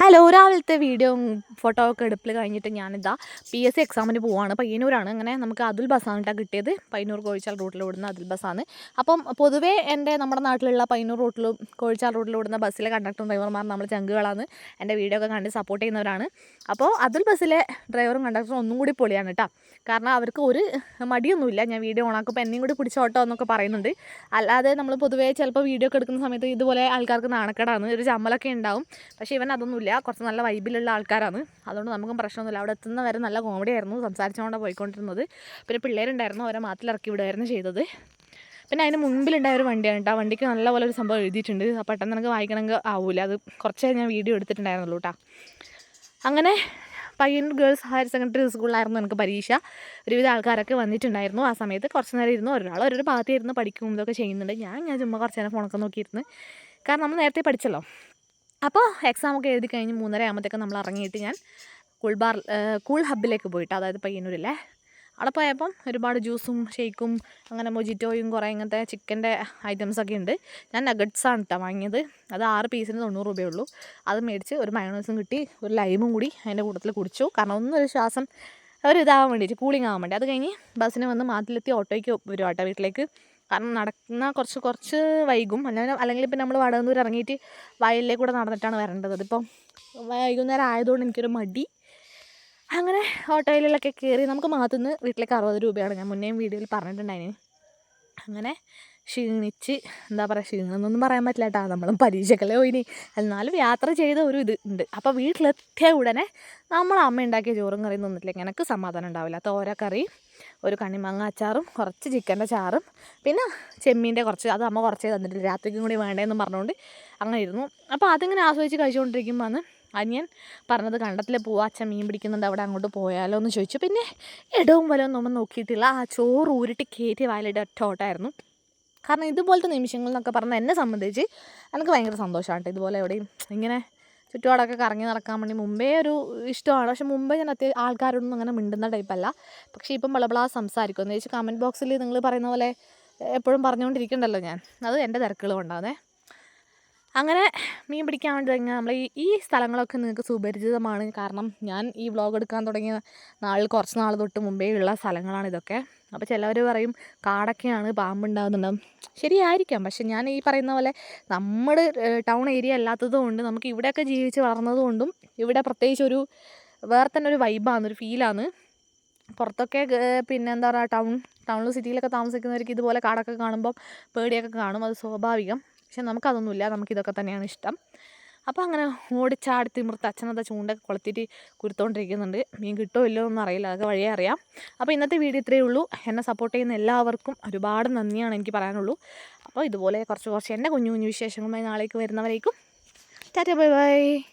Hello രാവിലത്തെ video photo ഒക്കെ എടുപ്പിൽ കഴിഞ്ഞിട്ട് ഞാനിതാ പി എസ് സി എക്സാമിന് പോവാണ്. പയ്യന്നൂരാണ്. അങ്ങനെ നമുക്ക് അതുൽ ബസ്സാണ് കേട്ടോ കിട്ടിയത്. പയ്യന്നൂർ കോഴിച്ചാൽ റൂട്ടിൽ ഓടുന്ന അതുൽ ബസ്സാണ് അപ്പം പൊതുവേ എന്റെ നമ്മുടെ നാട്ടിലുള്ള പയ്യന്നൂർ റൂട്ടിലും കോഴിച്ചാൽ റൂട്ടിൽ ഓടുന്ന ബസ്സിലെ കണ്ടക്ടറും ഡ്രൈവർമാർ നമ്മൾ ചങ്കുകളാണ്. എന്റെ വീഡിയോ ഒക്കെ കണ്ട് സപ്പോർട്ട് ചെയ്യുന്നവരാണ്. അപ്പോൾ അതുൽ ബസ്സിലെ ഡ്രൈവറും കണ്ടക്ടറും ഒന്നും കൂടി പൊളിയാണ് കേട്ടോ കാരണം അവർക്ക് ഒരു മടിയൊന്നുമില്ല. ഞാൻ വീഡിയോ ഓണാക്കുമ്പോൾ എന്നെയും കൂടി പിടിച്ചോട്ടോ എന്നൊക്കെ പറയുന്നുണ്ട്. അല്ലാതെ നമ്മൾ പൊതുവേ ചിലപ്പോൾ വീഡിയോ ഒക്കെ എടുക്കുന്ന സമയത്ത് ഇതുപോലെ ആൾക്കാർക്ക് നാണക്കേടാണ്. ഒരു ചമ്മലൊക്കെ ഉണ്ടാവും. പക്ഷേ ഇവൻ അതൊന്നുമില്ല കുറച്ച് നല്ല വൈബിലുള്ള ആൾക്കാരാണ്. അതുകൊണ്ട് നമുക്കും പ്രശ്നമൊന്നുമില്ല. അവിടെ എത്തുന്ന വരെ നല്ല കോമഡി ആയിരുന്നു. സംസാരിച്ചുകൊണ്ടാണ് പോയിക്കൊണ്ടിരുന്നത്. പിന്നെ പിള്ളേരുണ്ടായിരുന്നു. അവരെ മാറ്റിലിറക്കി വിടുമായിരുന്നു ചെയ്തത്. പിന്നെ അതിന് മുമ്പിലുണ്ടായ ഒരു വണ്ടിയാണ് കേട്ടോ. ആ വണ്ടിക്ക് നല്ലപോലെ ഒരു സംഭവം എഴുതിയിട്ടുണ്ട്. അപ്പോൾ പെട്ടെന്ന് എനിക്ക് വായിക്കണമെങ്കിൽ ആവില്ല അത് കുറച്ചേ ഞാൻ വീഡിയോ എടുത്തിട്ടുണ്ടായിരുന്നുള്ളൂ കേട്ടോ. അങ്ങനെ പയ്യൻ ഗേൾസ് ഹയർ സെക്കൻഡറി സ്കൂളിലായിരുന്നു എനിക്ക് പരീക്ഷ. ഒരുവിധ ആൾക്കാരൊക്കെ വന്നിട്ടുണ്ടായിരുന്നു. ആ സമയത്ത് കുറച്ച് നേരം ഇരുന്നു. ഒരാൾ ഒരു ഭാഗത്തിരുന്ന് പഠിക്കുമ്പോഴൊക്കെ ചെയ്യുന്നുണ്ട്. ഞാൻ ഞാൻ ചുമ്മാ കുറച്ച് നേരം ഫോണൊക്കെ നോക്കിയിരുന്നു. കാരണം നമ്മൾ നേരത്തെ പഠിച്ചല്ലോ. അപ്പോൾ എക്സാമൊക്കെ എഴുതി കഴിഞ്ഞ് മൂന്നര ആകുമ്പോഴത്തേക്ക് നമ്മൾ ഇറങ്ങിയിട്ട് ഞാൻ കൂൾ ബാർ കൂൾ ഹബ്ബിലേക്ക് പോയിട്ട് അതായത് പയ്യന്നൂരിലെ അവിടെ പോയപ്പം ഒരുപാട് ജ്യൂസും ഷേക്കും അങ്ങനെ മൊജിറ്റോയും കുറേ ഇങ്ങനത്തെ ചിക്കന്റെ ഐറ്റംസൊക്കെ ഉണ്ട്. ഞാൻ നഗറ്റ്സാണ് കേട്ടോ വാങ്ങിയത്. അത് ആറ് പീസിന് തൊണ്ണൂറ് രൂപയേ ഉള്ളൂ. അത് മേടിച്ച് ഒരു മയോണൈസും കിട്ടി ഒരു ലൈമും കൂടി അതിന്റെ കൂട്ടത്തിൽ കുടിച്ചു. കാരണം ഒന്നൊരു ശ്വാസം ഒരു ഇതാവാൻ വേണ്ടിയിട്ട് കൂളിംഗ് ആവാൻ വേണ്ടി. അത് കഴിഞ്ഞ് ബസ്സിന് വന്ന് മാറ്റിലെത്തി ഓട്ടോയ്ക്ക് വരുവാട്ടോ വീട്ടിലേക്ക്. കാരണം നടക്കുന്ന കുറച്ച് കുറച്ച് വൈകും. അല്ലാതെ അല്ലെങ്കിൽ ഇപ്പം നമ്മൾ വടവന്നൂർ ഇറങ്ങിയിട്ട് വയലിലെ കൂടെ നടന്നിട്ടാണ് വരേണ്ടത്. അതിപ്പം വൈകുന്നേരം ആയതുകൊണ്ട് എനിക്കൊരു മടി. അങ്ങനെ ഓട്ടോയിലൊക്കെ കയറി നമുക്ക് മാത്തുനിന്ന് വീട്ടിലേക്ക് അറുപത് രൂപയാണ്. ഞാൻ മുന്നേയും വീഡിയോയിൽ പറഞ്ഞിട്ടുണ്ടായിരുന്നു അങ്ങനെ ക്ഷീണിച്ച് എന്താ പറയുക ക്ഷീണമെന്നൊന്നും പറയാൻ പറ്റില്ല കേട്ടോ. നമ്മളും പരീക്ഷകളെ പോയിനി. എന്നാലും യാത്ര ചെയ്ത ഒരു ഇത് ഉണ്ട്. അപ്പോൾ വീട്ടിലെത്തിയ ഉടനെ നമ്മൾ അമ്മ ഉണ്ടാക്കിയ ചോറും കറിയും തിന്നിട്ടില്ലെങ്കിൽ എനിക്ക് സമാധാനം ഉണ്ടാവില്ല. തോരക്കറി ഒരു കണ്ണിമാങ്ങ അച്ചാറും കുറച്ച് ചിക്കന്റെ ചാറും. പിന്നെ ചെമ്മീന്റെ കുറച്ച് അത് അമ്മ കുറച്ചേ തന്നിട്ടില്ല രാത്രിക്കും കൂടി വേണ്ടതെന്ന് പറഞ്ഞുകൊണ്ട് അങ്ങനെ ഇരുന്നു. അപ്പോൾ അതിങ്ങനെ ആസ്വദിച്ച് കഴിച്ചുകൊണ്ടിരിക്കുമ്പോൾ അന്ന് അനിയൻ പറഞ്ഞത് കണ്ടത്തിലെ പോവാ അച്ഛൻ മീൻ പിടിക്കുന്നുണ്ട് അവിടെ അങ്ങോട്ട് പോയാലോ എന്ന് ചോദിച്ചു. പിന്നെ ഇടവും വലവും നമ്മൾ നോക്കിയിട്ടില്ല. ആ ചോറ് ഊരിട്ട് കയറ്റി വായിലിട്ട് ഒറ്റ കാരണം ഇതുപോലത്തെ നിമിഷങ്ങൾ എന്നൊക്കെ പറഞ്ഞാൽ എന്നെ സംബന്ധിച്ച് എനിക്ക് ഭയങ്കര സന്തോഷമാണ് ഇതുപോലെ എവിടെയും ഇങ്ങനെ ചുറ്റുപാടൊക്കെ കറങ്ങി നടക്കാൻ വേണ്ടി മുമ്പേ ഒരു ഇഷ്ടമാണ്. പക്ഷെ മുമ്പേ ഞാൻ അത്യാവശ്യം ആൾക്കാരോടൊന്നും അങ്ങനെ മിണ്ടുന്ന ടൈപ്പല്ല പക്ഷേ ഇപ്പം ബളബളാ സംസാരിക്കും. എന്ന് വെച്ചാൽ കമന്റ് ബോക്സിൽ നിങ്ങൾ പറയുന്ന പോലെ എപ്പോഴും പറഞ്ഞുകൊണ്ടിരിക്കണ്ടല്ലോ ഞാൻ. അത് എന്റെ തിരക്കുകൾ കൊണ്ടാണേ അങ്ങനെ മീൻ പിടിക്കാൻ വേണ്ടി തുടങ്ങിയ നമ്മൾ ഈ സ്ഥലങ്ങളൊക്കെ നിങ്ങൾക്ക് സുപരിചിതമാണ്. കാരണം ഞാൻ ഈ വ്ളോഗ് എടുക്കാൻ തുടങ്ങിയ നാളിൽ കുറച്ച് നാൾ തൊട്ട് മുമ്പേ ഉള്ള സ്ഥലങ്ങളാണ് ഇതൊക്കെ. അപ്പോൾ ചിലവർ പറയും കാടൊക്കെയാണ് പാമ്പുണ്ടാകുന്നുണ്ടാവും ശരിയായിരിക്കാം. പക്ഷെ ഞാൻ ഈ പറയുന്ന പോലെ നമ്മുടെ ടൗൺ ഏരിയ അല്ലാത്തത് കൊണ്ട് നമുക്ക് ഇവിടെയൊക്കെ ജീവിച്ച് വളർന്നത് കൊണ്ടും ഇവിടെ പ്രത്യേകിച്ച് ഒരു വേറെ തന്നെ ഒരു വൈബാണ് ഒരു ഫീലാണ് പുറത്തൊക്കെ പിന്നെ എന്താ പറയുക ടൗൺ ടൗണിൽ സിറ്റിയിലൊക്കെ താമസിക്കുന്നവർക്ക് ഇതുപോലെ കാടൊക്കെ കാണുമ്പം പേടിയൊക്കെ കാണും. അത് സ്വാഭാവികം. പക്ഷെ നമുക്കതൊന്നുമില്ല നമുക്കിതൊക്കെ തന്നെയാണ് ഇഷ്ടം. അപ്പോൾ അങ്ങനെ ഓടിച്ചാടി തിമിർത്ത് അച്ഛനത് ചൂണ്ടൊക്കെ കൊളുത്തിയിട്ട് കുരുത്തോണ്ടിരിക്കുന്നുണ്ട്. മീൻ കിട്ടോ ഇല്ലയോ ഒന്നും അറിയില്ല. അതൊക്കെ വഴിയേ അറിയാം. അപ്പോൾ ഇന്നത്തെ വീഡിയോ ഇത്രയേ ഉള്ളൂ. എന്നെ സപ്പോർട്ട് ചെയ്യുന്ന എല്ലാവർക്കും ഒരുപാട് നന്ദിയാണ് എനിക്ക് പറയാനുള്ളൂ. അപ്പോൾ ഇതുപോലെ കുറച്ച് കുറച്ച് എന്റെ കുഞ്ഞു കുഞ്ഞു വിശേഷങ്ങളുമായി നാളേക്ക് വരുന്നവരേക്കും. Ta ta bye bye.